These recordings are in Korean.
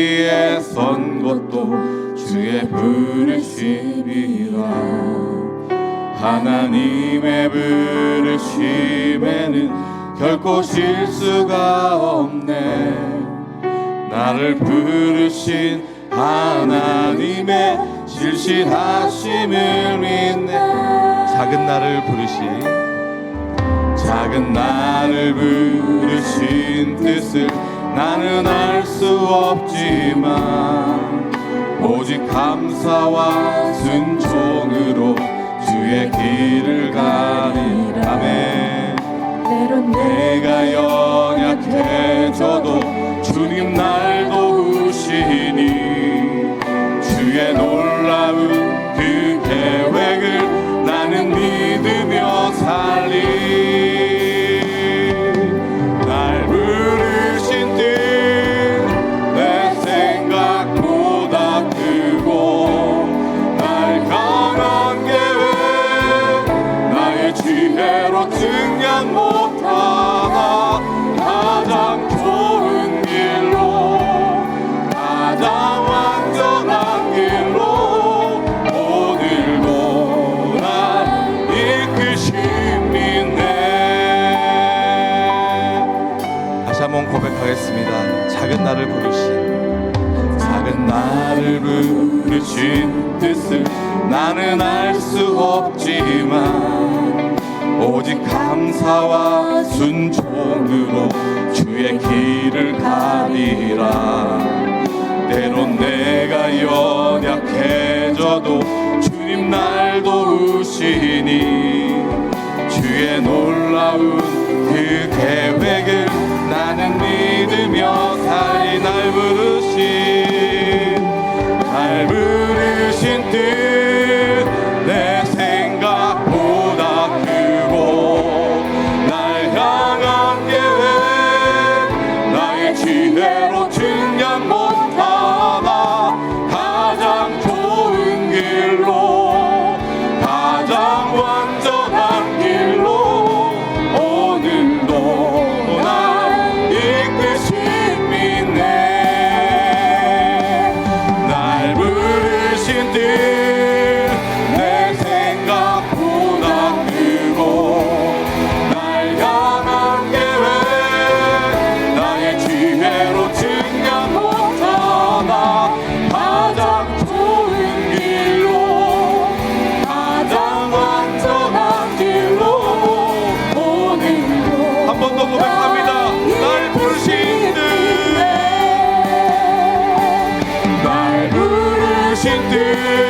자리에 선 것도 주의 부르심이라. 하나님의 부르심에는 결코 실수가 없네. 나를 부르신 하나님의 실실하심을 믿네. 작은 나를 부르신 작은 나를 부르신 뜻을 나는 알 수 없지만 오직 감사와 순종으로 주의 길을 가리라. 아멘. 때론 내가 연약해져도 주님 날 도우시니 주의 놀라운 감사와 순종으로 주의 길을 가리라. 때론 내가 연약해져도 주님 날 도우시니 주의 놀라운 그 계획을 나는 믿으며 살이 날 부르신 날 부르신 뜻 부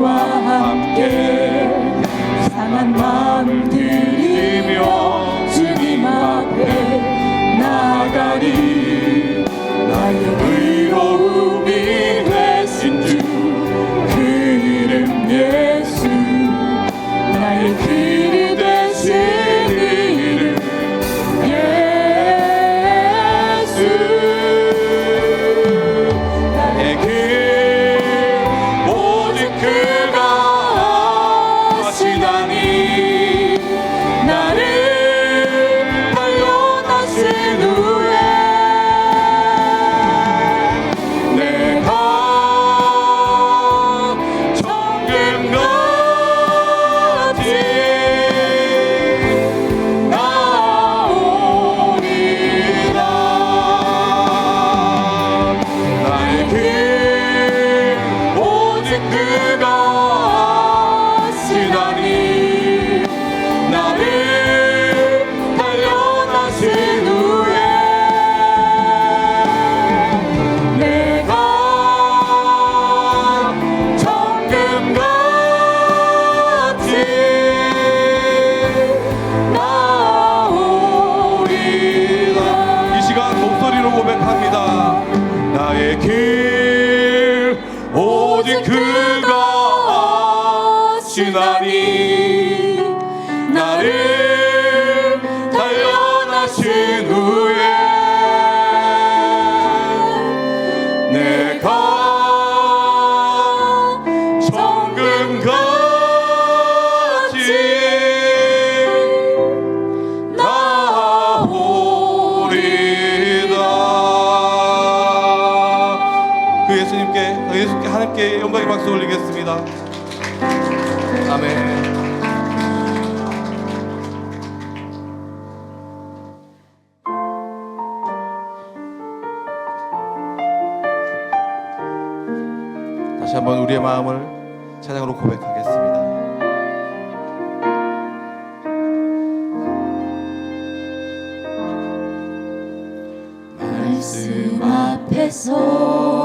주님과 함께. сину. 오직 그 함께 영광의 박수 올리겠습니다. 아멘. 다시 한번 우리의 마음을 찬양으로 고백하겠습니다. 말씀 앞에서